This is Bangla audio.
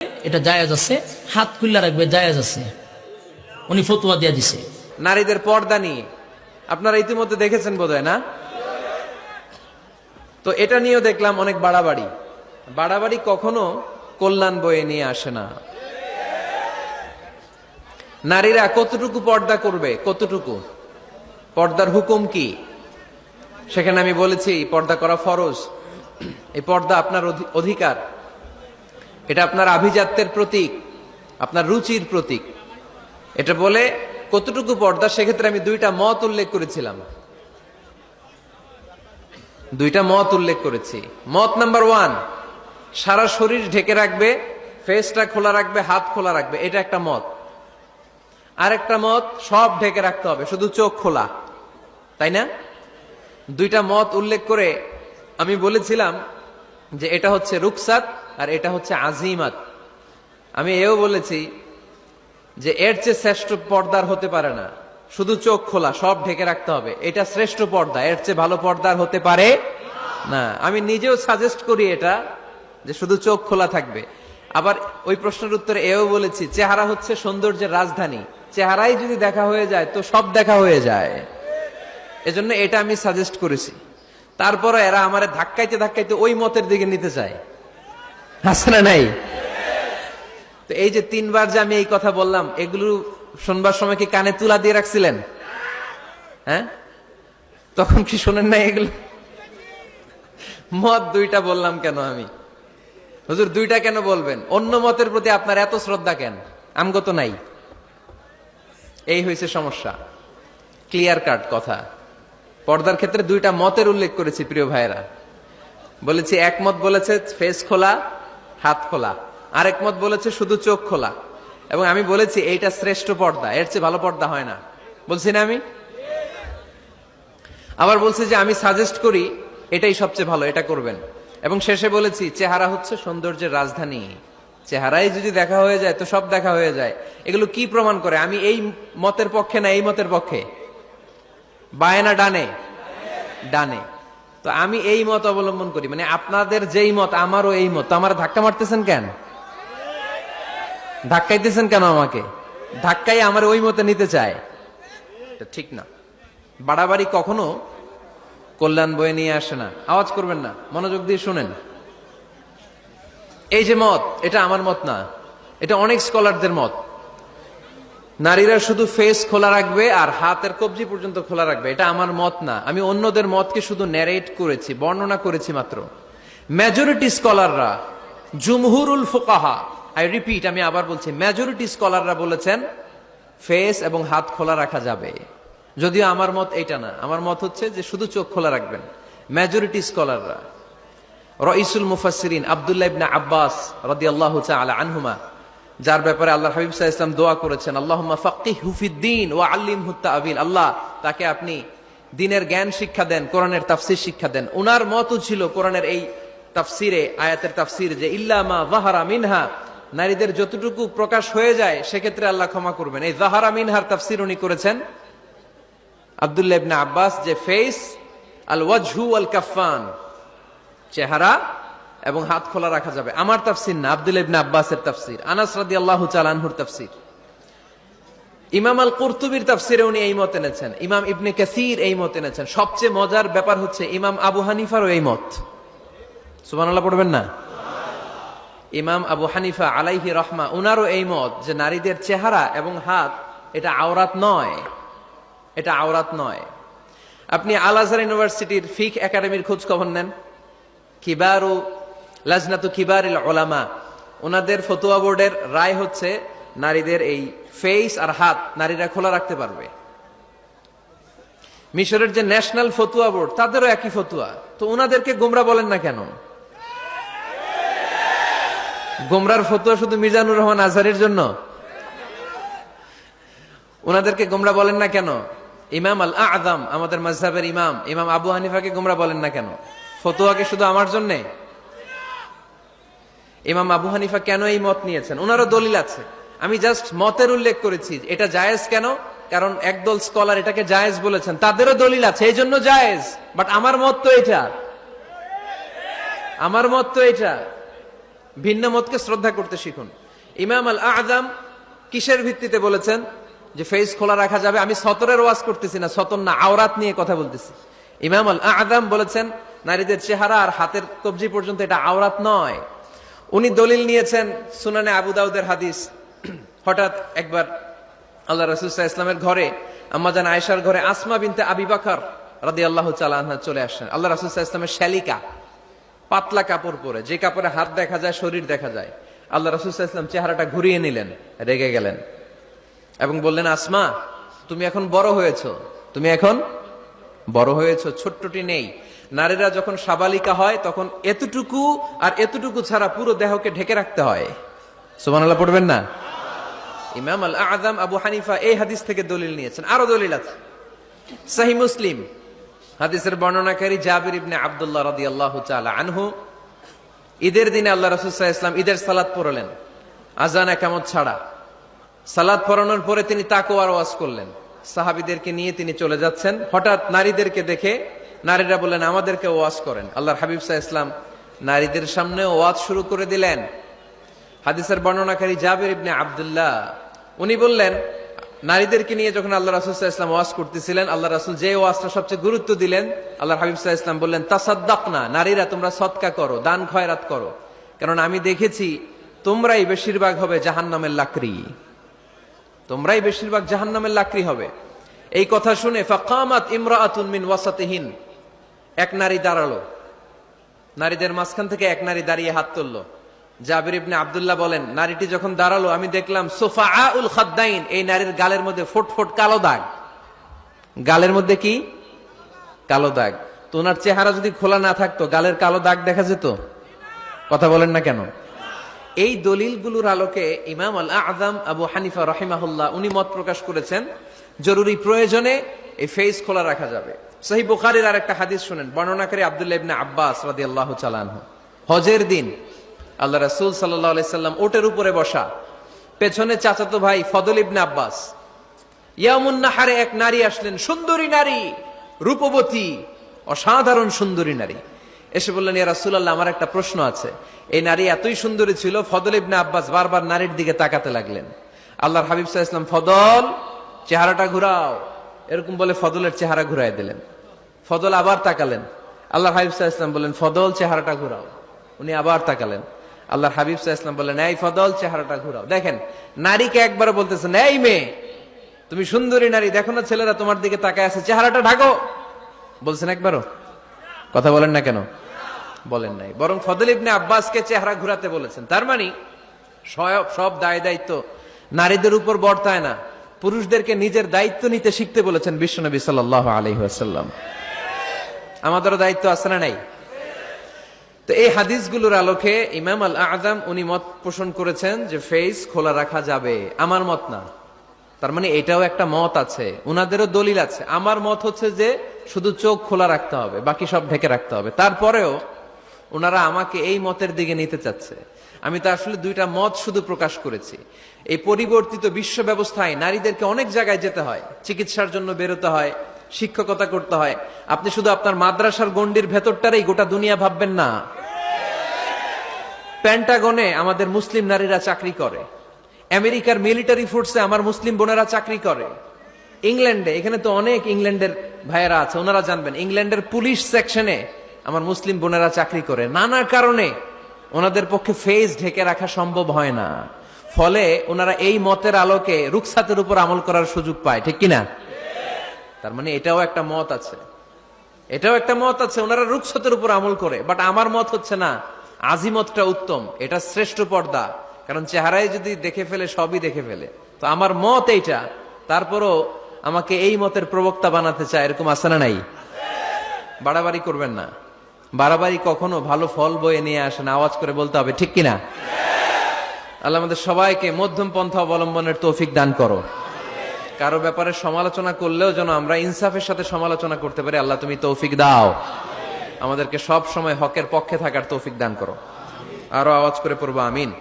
এটা জায়েজ আছে, হাত খুল্লা রাখবে, জায়েজ আছে। উনি ফতুয়া দিয়া দিছে। নারীদের পর্দা নিয়ে। আপনারা ইতিমধ্যে দেখেছেন বোধহয়, না? তো এটা নিয়েও দেখলাম অনেক বাড়াবাড়ি। বাড়াবাড়ি কখনো কল্যাণ বয়ে নিয়ে আসে না। নারীরা কতটুকু পর্দা করবে, কতটুকু? পর্দার হুকুম কি? সেখানে আমি বলেছি, পর্দা করা ফরজ। এই পর্দা আপনার অধি- অধিকার। এটা আপনার আভিজাত্যের প্রতীক, আপনার রুচির প্রতীক। এটা বলে কতটুকু পর্দা, সেক্ষেত্রে আমি দুইটা মত উল্লেখ করেছিলাম। দুইটা মত উল্লেখ করেছি। মত নাম্বার ওয়ান, সারা শরীর ঢেকে রাখবে ফেসটা খোলা রাখবে, হাত খোলা রাখবে, এটা একটা মত। আরেকটা মত, সব ঢেকে রাখতে হবে, শুধু চোখ খোলা, তাই না? দুইটা মত উল্লেখ করে আমি বলেছিলাম যে এটা হচ্ছে রুকসাত আর এটা হচ্ছে আজিমাত। আমি এও বলেছি যে এর চেয়ে শ্রেষ্ঠ পর্দার হতে পারে না। শুধু চোখ খোলা, সব ঢেকে রাখতে হবে। এটা শ্রেষ্ঠ পর্দা, এর চেয়ে ভালো পর্দার হতে পারে না। আমি নিজেও সাজেস্ট করি এটা, যে শুধু চোখ খোলা থাকবে। আবার ওই প্রশ্নের উত্তরে এও বলেছি, চেহারা হচ্ছে সৌন্দর্যের রাজধানী। চেহারাই যদি দেখা হয়ে যায়, তো সব দেখা হয়ে যায়। এজন্য এটা আমি সাজেস্ট করেছি। তারপরে এরা আমার ধাক্কাইতে ধাক্কাইতে ওই মতের দিকে নিতে চায়। আছে না নাই? তো এই যে তিনবার যে আমি এই কথা বললাম, এগুলো শুনবার সময় কি কানে তুলা দিয়ে রাখছিলেন? হ্যাঁ? তখন কি শোনেন না এগুলো? মত দুইটা বললাম কেন আমি? হুজুর, দুইটা কেন বলবেন? অন্য মতের প্রতি আপনার এত শ্রদ্ধা কেন? আমগত নাই। এই হয়েছে সমস্যা। ক্লিয়ার কাট কথা। পর্দার ক্ষেত্রে দুইটা মতের উল্লেখ করেছি প্রিয় ভাইরা বলেছি একমত বলেছে ফেস খোলা হাত খোলা। আরেক মত বলেছে শুধু চোখ খোলা। এবং আমি বলেছি এইটা শ্রেষ্ঠ পর্দা, এর চেয়ে ভালো পর্দা হয় না। বলছি না আমি? আবার বলছি যে আমি সাজেস্ট করি, এটাই সবচেয়ে ভালো, এটা করবেন। এবং শেষে বলেছি, চেহারা হচ্ছে সৌন্দর্যের রাজধানী। চেহারাই যদি দেখা হয়ে যায়, তো সব দেখা হয়ে যায়। এগুলো কি প্রমাণ করে? আমি এই মতের পক্ষে না এই মতের পক্ষে? বায় না ডানে। ডানে। তো আমি এই মত অবলম্বন করি। মানে আপনাদের যেই মত, আমারও এই মত। আমার ধাক্কা মারতেছেন কেন? ধাক্কাইতেছেন কেন আমাকে? ধাক্কাই আমার ওই মতে নিতে চায়। ঠিক না। বাড়াবাড়ি কখনো কল্যাণ বয়ে নিয়ে আসে না। আওয়াজ করবেন না, মনোযোগ দিয়ে শুনেন। এই যে মত, এটা আমার মত না। এটা অনেক স্কলারদের মত। নারীরা শুধু ফেস খোলা রাখবে আর হাতের কবজি পর্যন্ত খোলা রাখবে। এটা আমার মত না। আমি অন্যদের মতকে শুধু ন্যারেট করেছি, বর্ণনা করেছি মাত্র। মেজরিটি স্কলাররা জুমহুরুল ফোকাহা আই রিপিট আমি আবার বলছি মেজরিটি স্কলাররা বলেছেন ফেস এবং হাত খোলা রাখা যাবে। যদিও আমার মত এটা না। আমার মত হচ্ছে যে শুধু চোখ খোলা রাখবেন। মেজরিটি স্কলাররা রইসুল মুফাসসিরিন আব্দুল্লাহ ইবনা আব্বাস রাদিয়াল্লাহু তাআলা আনহুমা যার ব্যাপারে আল্লাহ হাবিব আলাইহি ওয়াসাল্লাম দোয়া করেছেন, আল্লাহুম্মা ফাক্কিহু ফিদ্দিন ওয়া আল্লিমহু তা'বিল আল্লাহ তাকে আপনি দিনের জ্ঞান শিক্ষা দেন, কোরআনের তাফসীর শিক্ষা দেন। উনার মতও ছিল কোরআনের এই তাফসিরে, আয়াতের তাফসির যে, ইল্লা মা যাহারা মিনহা। নারীদের যতটুকু প্রকাশ হয়ে যায়, সেক্ষেত্রে আল্লাহ ক্ষমা করবেন। এই জাহারা মিনহার তাফসির উনি করেছেন, আব্দুল্লাহ আব্বাস যে ফেস আল ওয়াজহু আল কাফান চেহারা এবং হাত খোলা রাখা যাবে। আমার তাফসির না আব্দুল ইবনে আব্বাসের তাফসির। আনাস রাদিয়াল্লাহু তাআলা আনহুর তাফসির। ইমাম আল কুরতুবির তাফসিরে উনি এই মত এনেছেন। ইমাম ইবনে কাসির এই মত এনেছেন। সবচেয়ে মজার ব্যাপার হচ্ছে ইমাম আবু হানিফারও এই মত। সুবহানাল্লাহ পড়বেন না? ইমাম আবু হানিফা আলাইহি রহমা, উনারও এই মত যে নারীদের চেহারা এবং হাত, এটা আওরাত নয়। এটা আওরাত নয়। আপনি আল আজহার ইউনিভার্সিটির ফিক একাডেমির খোঁজ খবর নেন। কিবারু লাজনাতু কিবারিল ওলামা। ওনাদের ফতুয়া বোর্ডের রায় হচ্ছে, নারীদের এই ফেস আর হাত নারীরা খোলা রাখতে পারবে। মিশরের যে ন্যাশনাল ফতুয়া বোর্ড, তাদেরও একই ফতুয়া। তো ওনাদেরকে গোমরা বলেন না কেন? গোমরার ফতুয়া শুধু মিজানুর রহমান আজহারের জন্য? ওনাদেরকে গোমরা বলেন না কেন? ইমাম আল আদম আমাদের মজহাবের ইমাম ইমাম আবু হানিফাকে গোমরা বলেন না কেন? ফতুয়াকে শুধু আমার জন্যে? ইমাম আবু হানিফা কেন এই মত নিয়েছেন? ওনারও দলিল আছে। আমি জাস্ট মতের উল্লেখ করেছি এটা জায়েজ কেন? কারণ একদল স্কলার এটাকে জায়েজ বলেছেন। তাদেরও দলিল আছে। এই জন্য জায়েজ। বাট আমার মত তো এটা। আমার মত তো এটা। ভিন্ন মতকে শ্রদ্ধা করতে শিখুন। ইমাম আল আজম কিসের ভিত্তিতে বলেছেন যে ফেস খোলা রাখা যাবে? আমি সতরের ওয়াজ করতেছি না, সতর না, আওরাত নিয়ে কথা বলতেছি। ইমাম আল আজম বলেছেন, নারীদের চেহারা আর হাতের কবজি পর্যন্ত এটা আওরাত নয়। উনি দলিল নিয়েছেন সুনানে আবু দাউদের হাদিস। হঠাৎ একবার আল্লাহ রসুল্লাহ ইসলামের ঘরে আম্মাজান আয়েশার ঘরে আসমা বিনতে আবি বাকর রাদি আল্লাহ চালানহা চলে আসেন। আল্লাহ রসুল্লাহ ইসলামের শ্যালিকা, পাতলা কাপড় পরে, যে কাপড়ে হাত দেখা যায়, শরীর দেখা যায়, আল্লাহ রসুল্লাহ ইসলাম চেহারাটা ঘুরিয়ে নিলেন, রেগে গেলেন এবং বললেন, আসমা, তুমি এখন বড় হয়েছো। তুমি এখন বড় হয়েছো, ছোট্টটি নেই। নারীরা যখন সাবালিকা হয়, তখন এতটুকু আর এতটুকু ছাড়া পুরো দেহকে ঢেকে রাখতে হয়। সুমান আল্লাহ পড়বেন না? ইমাম আল আজম আবু হানিফা এই হাদিস থেকে দলিল নিয়েছেন। আরও দলিল আছে। সাহি মুসলিম, হাদিসের বর্ণনাকারী জাবির ইবনে আব্দুল্লাহ রাদিয়াল্লাহু তাআলা আনহু, ঈদের দিনে আল্লাহ রাসূল ইসলাম ঈদের সালাদ পড়লেন। আজান একামত ছাড়া। সালাদ পড়ানোর পরে তিনি তাকওয়ার ওয়াজ করলেন। সাহাবিদেরকে নিয়ে তিনি চলে যাচ্ছেন। হঠাৎ নারীদেরকে দেখে নারীরা বললেন, আমাদেরকে ওয়াজ করেন। আল্লাহর হাবিব সাহা ইসলাম নারীদের সামনে ওয়াজ শুরু করে দিলেন। হাদিসের বর্ণনাকারী জাবির ইবনে আবদুল্লাহ, উনি বললেন, নারীদেরকে নিয়ে যখন আল্লাহ রাসুল সাহা ইসলাম ওয়াজ করতেছিলেন, আল্লাহ রাসুল যে ওয়াজটা সবচেয়ে গুরুত্ব দিলেন, আল্লাহর হাবিব সাহা ইসলাম বললেন তাসাদ্দাক না নারীরা তোমরা সৎকা করো, দান খয়রাত করো। কারণ আমি দেখেছি, তোমরাই বেশিরভাগ হবে জাহান্নামের লাকড়ি। তোমরাই বেশিরভাগ জাহান্নামের লাকড়ি হবে। এই কথা শুনে ফাকামাত ইমরাআতুন মিন ওয়াসাতিহিন এক নারী দাঁড়াল। নারীদের মাঝখান থেকে এক নারী দাঁড়িয়ে হাত তুললো। জাবির ইবনে আবদুল্লাহ বলেন, নারীটি যখন দাঁড়াল, আমি দেখলাম সোফা উল খাদ্দাইন, এই নারীর গালের মধ্যে ফুট ফুট কালো দাগ। গালের মধ্যে কি? কালো দাগ। তো ওনার চেহারা যদি খোলা না থাকতো, গালের কালো দাগ দেখা যেত? কথা বলেন না কেন? এই দলিলগুলোর আলোকে ইমাম আল আজম আবু হানিফা রহিমাহুল্লাহ, উনি মত প্রকাশ করেছেন, জরুরি প্রয়োজনে এই ফেস খোলা রাখা যাবে। সহি বুখারির আর একটা হাদিস শুনেন, বর্ণনাকারী আব্দুল্লাহ ইবনে আব্বাস রাদি আল্লাহ চালানহ হজের দিন আল্লাহ রাসূল সাল্লাম ওটের উপরে বসা, পেছনে চাচাতো ভাই ফদল ইবনে আব্বাস। ইয়ামুন নাহারে এক নারী আসলেন, সুন্দরী নারী, রূপবতী, অসাধারণ সুন্দরী নারী। এসে বললেন, ইয়া রাসূলুল্লাহ, আমার একটা প্রশ্ন আছে। এই নারী এতই সুন্দরী ছিল, ফদল ইবনে আব্বাস বারবার নারীর দিকে তাকাতে লাগলেন। আল্লাহর হাবিব আলাইহি সাল্লাম, ফদল, চেহারাটা ঘুরাও। এরকম বলে ফদলের চেহারা ঘুরাই দিলেন। ফদল আবার তাকালেন। আল্লাহ হাবিব সাল্লাম বললেন ফদল চেহারাটা ঘুরাও। উনি আবার তাকালেন। আল্লাহ হাবিব সাল্লাম বললেন, এই ফদল চেহারাটা ঘুরাও। দেখেন, নারীকে একবার বলতেছেন এই মেয়ে, তুমি সুন্দরী নারী, দেখো না ছেলেরা তোমার দিকে তাকায় আছে, চেহারাটা ঢাকো। বলছেন একবারও? কথা বলেন না কেন? বলেন নাই। বরং ফদল ইবনে আব্বাসকে চেহারা ঘুরাতে বলেছেন। তার মানে সব সব দায় দায়িত্ব নারীদের উপর বর্তায় না, পুরুষদেরকে নিজের দায়িত্ব নিতে শিখতে বলেছেন বিশ্বনবী সাল্লাহ আলহিহাসাল্লাম আমাদেরও দায়িত্ব আছে না নাই? তো এই হাদিসগুলোর আলোকে ইমাম আল আজম উনি মত পোষণ করেছেন যে ফেস খোলা রাখা যাবে। আমার মত না। তার মানে এটাও একটা মত আছে। উনাদেরও দলিল আছে। আমার মত হচ্ছে যে শুধু চোখ খোলা রাখতে হবে, বাকি সব ঢেকে রাখতে হবে। তারপরেও ওনারা আমাকে এই মতের দিকে নিতে চাচ্ছে। আমি তো আসলে দুইটা মত শুধু প্রকাশ করেছি। এই পরিবর্তিত বিশ্ব ব্যবস্থায় নারীদেরকে অনেক জায়গায় যেতে হয়। চিকিৎসার জন্য বেরোতে হয়। শিক্ষকতা করতে হয়। আপনি শুধু আপনার মাদ্রাসার গন্ডির ভেতরটারেই গোটা দুনিয়া ভাববেন না। প্যান্টাগনে আমাদের মুসলিম নারীরা চাকরি করে। আমেরিকার মিলিটারি ফোর্সে আমার মুসলিম বোনেরা চাকরি করে। ইংল্যান্ডে, এখানে তো অনেক ইংল্যান্ডের ভাইয়েরা আছে, ওনারা জানবেন, ইংল্যান্ডের পুলিশ সেকশনে আমার মুসলিম বোনেরা চাকরি করে। নানা কারণে ওনাদের পক্ষে ফেস ঢেকে রাখা সম্ভব হয় না। ফলে ওনারা এই মতের আলোকে রুকসাতের উপর আমল করার সুযোগ পায়, ঠিক কিনা? তার মানে এটাও একটা মত আছে। এটাও একটা মত আছে, ওনারা রুকসতের উপর আমল করে। বাট আমার মত হচ্ছে না আজিমতটা উত্তম, এটা শ্রেষ্ঠ পর্দা। কারণ চেহারায় যদি দেখে ফেলে, সবই দেখে ফেলে। তো আমার মত এইটা, তারপরও আমাকে এই মতের প্রবক্তা বানাতে চায়, এরকম আছে না নাই? বাড়াবাড়ি করবেন না। বাড়াবাড়ি কখনো ভালো ফল বয়ে নিয়ে আসেন আওয়াজ করে বলতে হবে, ঠিক কিনা? আল্লাহ আমাদের সবাইকে মধ্যম পন্থা অবলম্বনের তৌফিক দান করো। কারও ব্যাপারে সমালোচনা করলেও যেন আমরা ইনসাফের সাথে সমালোচনা করতে পারি, আল্লাহ তুমি তৌফিক দাও। আমাদেরকে সব সময় হকের পক্ষে থাকার তৌফিক দান করো। আরও আওয়াজ করে পড়ব, আমিন।